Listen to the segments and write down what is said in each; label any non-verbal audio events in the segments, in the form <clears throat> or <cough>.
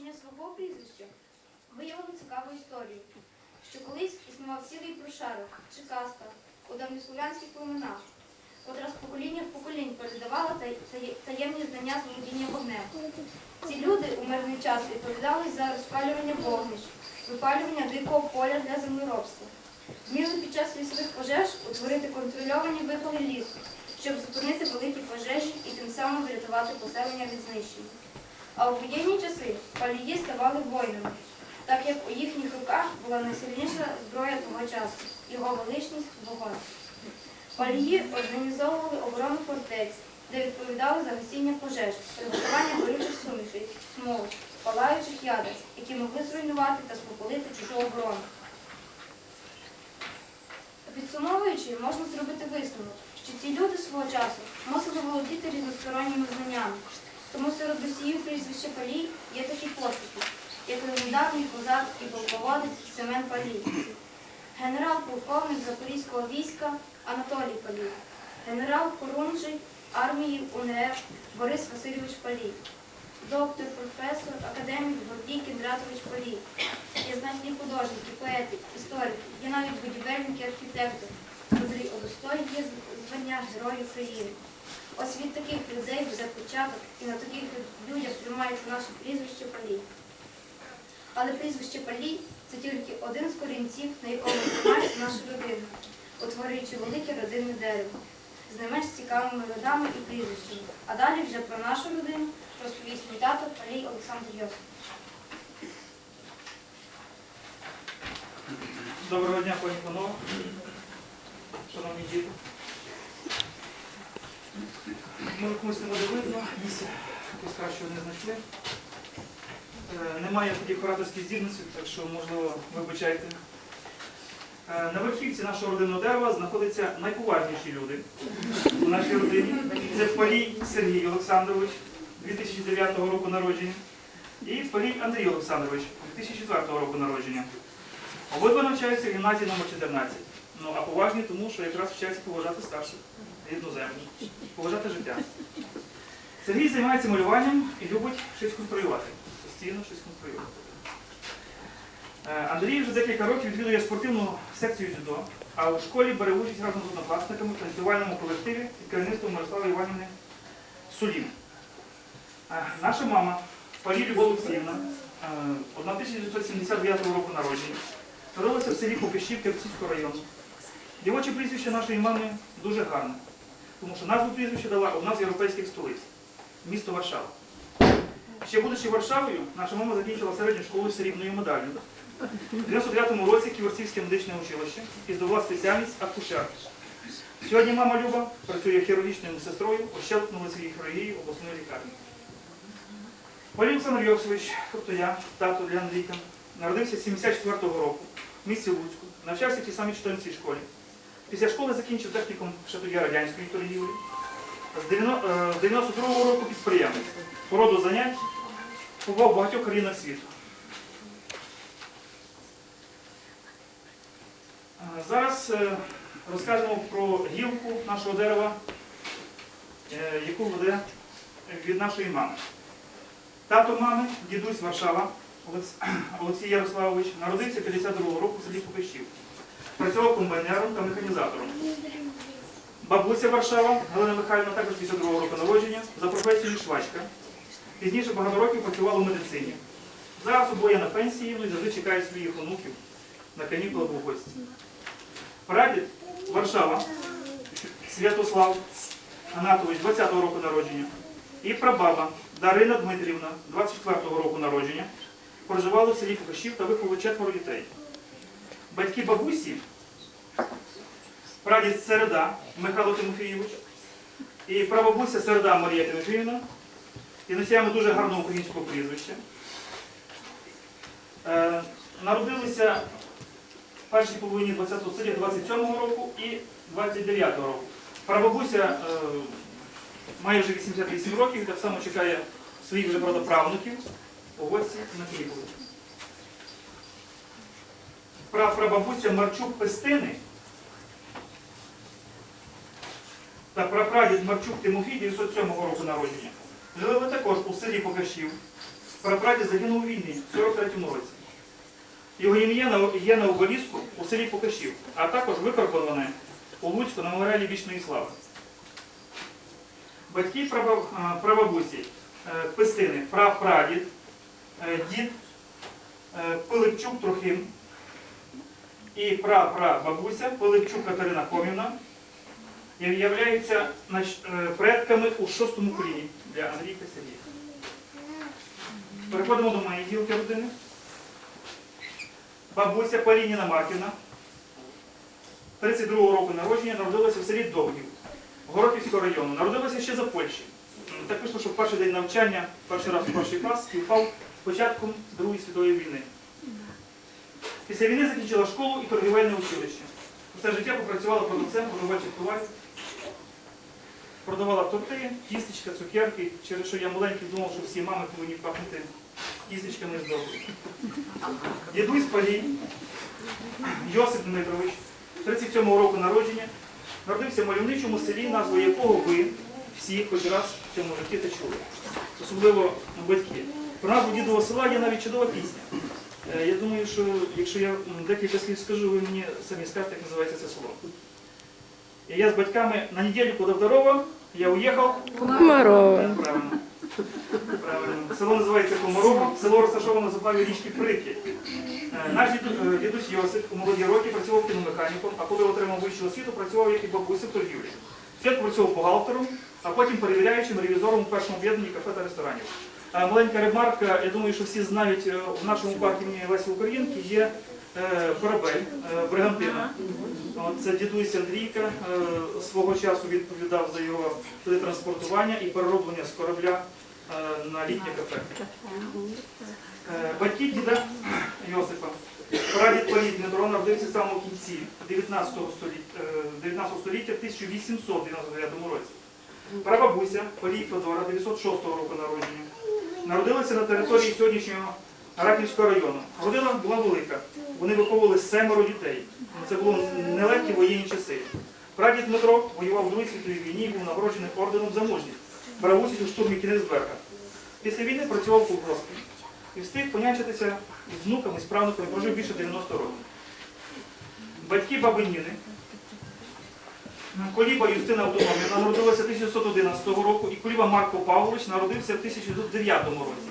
походження свого прізвища виявили цікаву історію, що колись існував цілий прошарок чи каста у давньослов'янських племенах, котра з покоління в поколінь передавала таємні знання з володіння вогнем. Ці люди у мирний час відповідали за розпалювання вогнищ, випалювання дикого поля для землеробства. Вміли під час лісових пожеж утворити контрольовані випали лісу, щоб зупинити великі пожежі і тим самим врятувати поселення від знищення. А у воєнні часи палії ставали воїнами, так як у їхніх руках була найсильніша зброя того часу його величність вогонь. Палії організовували оборону фортець, де відповідали за гасіння пожеж, приготування горючих сумішей, смол, палаючих ядець, які могли зруйнувати та спопалити чужу оборону. Підсумовуючи, можна зробити висновок, що ці люди свого часу мусили володіти різносторонніми знаннями. Тому серед росіїв прізвище Палій є такі постаті, як легендарний козак і полководець Семен Палій, генерал-полковник Запорізького війська Анатолій Палій, генерал Хорунжий армії УНР Борис Васильович Палій, доктор, професор, академік Гордій Кіндратович Палій. Є знатні художники, поети, історики, є навіть будівельники, архітектори, котрі удостоїть є звання Герой України. Ось від таких людей буде початок, і на таких людях тримається наше прізвище Палій. Але прізвище Палій це тільки один з корінців, на якому тримається наша родина, утворюючи велике родинне дерево з не менш цікавими родами і прізвищами. А далі вже про нашу родину розповість мій тато Палій Олександр Йосипович. Доброго дня, пані панове, шановні діти. Може комусь не буде видно, місця якось кращого не знайшли. Е, Немає таких ораторських здібностей, так що, можливо, вибачайте. Е, На верхівці нашого родинного дерева знаходяться найповажніші люди у нашій родині. Це Палій Сергій Олександрович, 2009 року народження, і Палій Андрій Олександрович, 2004 року народження. Обидва навчаються в гімназії номер 14. Ну, а поважні тому, що якраз вчаться поважати старших, рідну поважати життя. Сергій займається малюванням і любить щось конструювати. Постійно щось конструювати. Е, Андрій вже декілька років відвідує спортивну секцію дзюдо, а у школі бере участь разом з однокласниками в танцювальному колективі під керівництвом Мирослави Іванівни Сулін. Е, Наша мама, Парі Любов Олексіївна, е, 1979 року народження. Народилася в селі Попищів Кирцівського району. Дівоче прізвище нашої мами дуже гарне, тому що назву прізвища дала одна з європейських столиць місто Варшава. Ще будучи Варшавою, наша мама закінчила середню школу з срібною медаллю. У 99-му році Ківерцівське медичне училище і здобула спеціальність акушер. Сьогодні мама Люба працює хірургічною медсестрою у щелкнулицькій хірургії обласної лікарні. Валерій Олександр Йосович, тобто я, тато для Андрійка, народився 74-го року в місті Луцьку, навчався в тій самій 14 школі. Після школи закінчив технікум ще тоді радянської торгівлі. З 90 е, 92-го року підприємець. По роду занять побував в багатьох країнах світу. Е, Зараз е, розкажемо про гілку нашого дерева, яку веде від нашої мами. Тато мами, дідусь Варшава, <clears throat> Олексій Ярославович, народився 52-го року в селі Покищів. Працював комбайнером та механізатором. Бабуся Варшава, Галина Михайлівна, також 52-го року народження, за професією швачка. Пізніше багато років працювала у медицині. Зараз обоє на пенсії, ну і завжди чекає своїх онуків на канікулах у гості. Прадід Варшава, Святослав Анатович, 20-го року народження. І прабаба Дарина Дмитрівна, 24-го року народження, проживала в селі Покащів та виховували четверо дітей. Батьки бабусі, прадід Середа Михайло Тимофійович і прабабуся Середа Марія Тимофіївна, і носіями дуже гарного українського прізвища. Е, народилися в першій половині 20-го століття 27-го року і 29-го року. Прабабуся е, має вже 88 років і так само чекає своїх вже правнуків у гості на канікули. Прапрабабуся Марчук Пестини та прапрадід Марчук Тимофій 907 року народження. Жили також у селі Покашів Прапрадід загинув у війні в 43-му році. Його ім'я є на обеліску у селі Покашів, а також викарбоване у Луцьку на меморіалі вічної слави. Батьки прабабусі е, Пестини, прапрадід, е, дід е, Пилипчук Трохим і прапрабабуся Пилипчук Катерина Комівна яв- являються е, предками у шостому коліні для Андрійка Сергія. Переходимо до моєї гілки родини. Бабуся Полініна Марківна, 32-го року народження, народилася в селі Довгів, Горохівського району. Народилася ще за Польщі. Так вийшло, що в перший день навчання, перший раз у перший клас, співпав з початком Другої світової війни. Після війни закінчила школу і торгівельне училище. Все життя попрацювала продавцем продавчих товарів. Продавала торти, тістечка, цукерки, через що я маленький думав, що всі мами повинні пахнути тістечками з добру. Дідусь Палій, Йосип Дмитрович, 37-го року народження, народився в мальовничому селі, назву якого ви всі хоч раз в цьому житті та чули. Особливо батьки. Про назву дідового села є навіть чудова пісня. Е, Я думаю, що якщо я декілька слів скажу, ви мені самі скажете, як називається це село. І я з батьками на неділю куда здорово, я уїхав. Комарова. Так, Правильно. Правильно. Село називається Комарово, село розташоване на заплаві річки Прип'ять. Е, Наш е, дідусь Йосип у молоді роки працював кіномеханіком, а коли отримав вищу освіту, працював як і бабуся в торгівлі. Спочатку працював бухгалтером, а потім перевіряючим ревізором у першому об'єднанні кафе та ресторанів. Маленька ремарка, я думаю, що всі знають, е, в нашому парку імені Лесі Українки є е, корабель е, Бригантина. Це дідусь Андрійка свого часу відповідав за його транспортування і перероблення з корабля на літнє кафе. Батьки діда Йосипа. Прадід Палій Дмитро народився в самому кінці 19 століття, 19 століття в 1899 році. Прабабуся Палій Федора 906 року народження. Народилася на території сьогоднішнього Раківського району. Родина була велика. Вони виховували семеро дітей. Це було нелегкі воєнні часи. Прадід Дмитро воював у Другій світовій війні і був нагороджений орденом за мужність. Брав участь у штурмі Кінецберга. Після війни працював колгоспі і встиг понячитися з внуками, з правнуками, прожив більше 90 років. Батьки баби Ніни, Коліба Юстина Автономівна народилася 1911 року і Коліба Марко Павлович народився в 1909 році.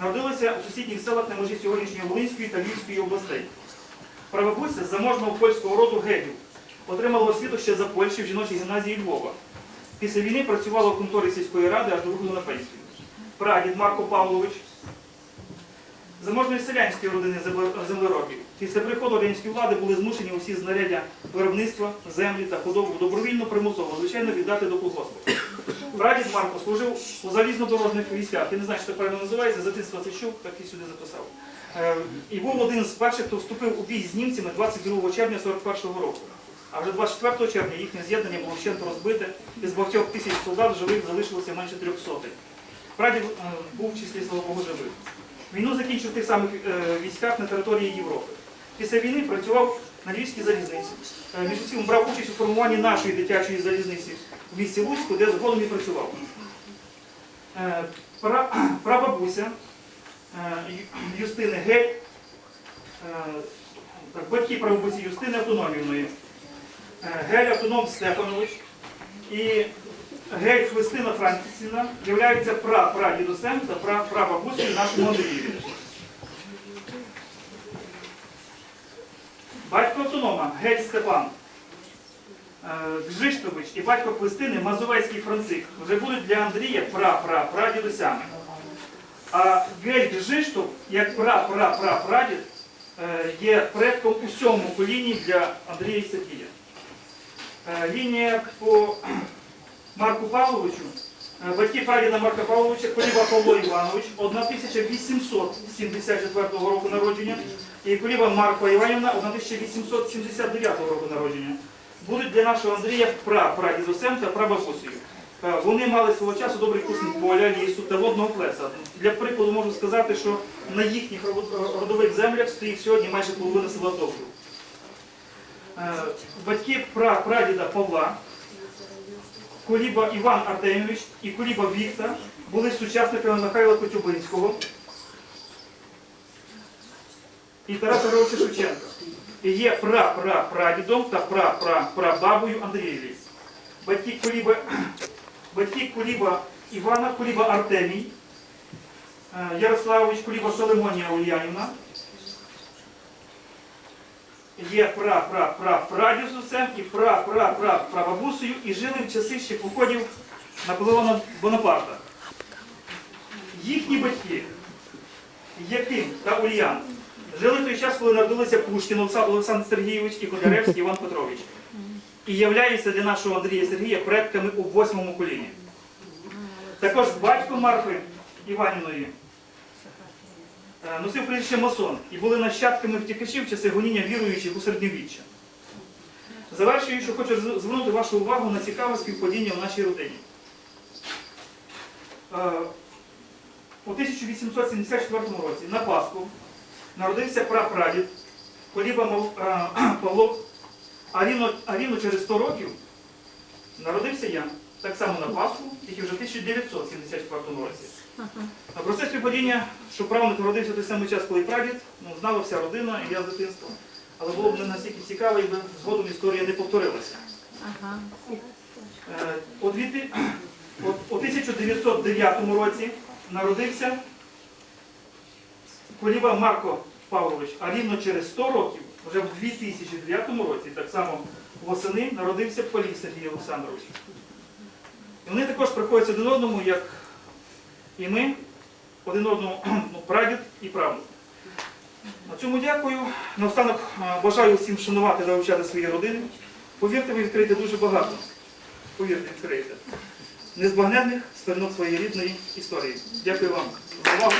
Народилася у сусідніх селах на межі сьогоднішньої Волинської та Львівської областей. Прабабуся з заможного польського роду гетів. Отримала освіту ще за Польщі в жіночій гімназії Львова. Після війни працювала в конторі сільської ради аж до виходу на пенсію. Прадід Марко Павлович заможної селянської родини землеробів. Після приходу радянської влади були змушені усі знаряддя виробництва, землі та худобу добровільно примусово, звичайно, віддати до колгоспу. Прадід Марко служив у залізнодорожних військах. Я не знаю, що це правильно називається, з дитинства це чув, так і сюди записав. Е, І був один з перших, хто вступив у бій з німцями 22 червня 41-го року. А вже 24 червня їхнє з'єднання було вщент розбите, і з багатьох тисяч солдат живих залишилося менше 300. Прадід е, був в числі слава Богу живих. Війну закінчив в тих самих е, військах на території Європи. Після війни працював на Львівській залізниці. Е, Між іншим брав участь у формуванні нашої дитячої залізниці в місті Луцьку, де згодом і працював. Е, <clears throat> Прабабуся Юстини Гель, батьки прабабусі Юстини Автономівної. Гель Автоном Стефанович і Гель Христина Франківськина являються пра-прадідусем та пра-прабабусею нашому Андрієві. Батько автонома Гель Степан е, Гжиштович і батько Христини Мазовецький Францик вже будуть для Андрія пра-пра-прадідусями. А Гель Гжиштов, як пра-пра-пра-прадід, е, є предком у сьомому коліні для Андрія і Сергія. Е, Лінія по Марку Павловичу, е, батьки прадіда Марка Павловича, Коліба Павло Іванович, 1874 року народження, і Коліба Марко Іванівна, 1879 року народження. Будуть для нашого Андрія пра-прадідусем та прабабусею. Вони мали свого часу добрий вкус поля, лісу та водного плеса. Для прикладу можу сказати, що на їхніх родових землях стоїть сьогодні майже половина села Довгів. Е, Батьки пра- прадіда Павла, Куліба Іван Артемович і Куліба Віктор були сучасниками Михайла Коцюбинського і Тараса Ровича Шевченка. І є прапрапрадідом та прапрапрабабою Андрієві. Батьки Куліба, батьки Куліба Івана, Куліба Артемій, е, Ярославович, Куліба Соломонія Ульянівна. Є пра-пра-пра-прадідусем і пра-пра-пра-прабабусею і жили в часи ще походів Наполеона Бонапарта. Їхні батьки, Яким та Ульян, жили в той час, коли народилися Пушкін Олександр Сергійович і Котляревський Іван Петрович. І являються для нашого Андрія Сергія предками у восьмому коліні. Також батько Марфи Іванівної носив прізвище Масон і були нащадками втікачів часи гоніння віруючих у середньовіччя. Завершуючи, хочу звернути вашу увагу на цікаве співпадіння в нашій родині. Е, У 1874 році на Пасху народився прапрадід Коліба е, <clears throat> Павло, а рівно, а рівно через 100 років народився я. Так само на Пасху, тільки вже в 1974 році. А про це співпадіння, що правник народився в той самий час, коли і прадід, ну, знала вся родина і я з дитинства. Але було б не настільки цікаво, якби згодом історія не повторилася. Ага. Е, У, дві у 1909 році народився Коліба Марко Павлович, а рівно через 100 років, вже в 2009 році, так само восени, народився Полій Сергій Олександрович. І вони також приходять один одному, як і ми, один одному <clears throat> ну, прадід і правнук. На цьому дякую. Наостанок е, бажаю всім шанувати та вивчати свої родини. Повірте, ви відкриєте дуже багато. Повірте, відкриєте. Незбагненних сторінок своєї рідної історії. Дякую вам за увагу.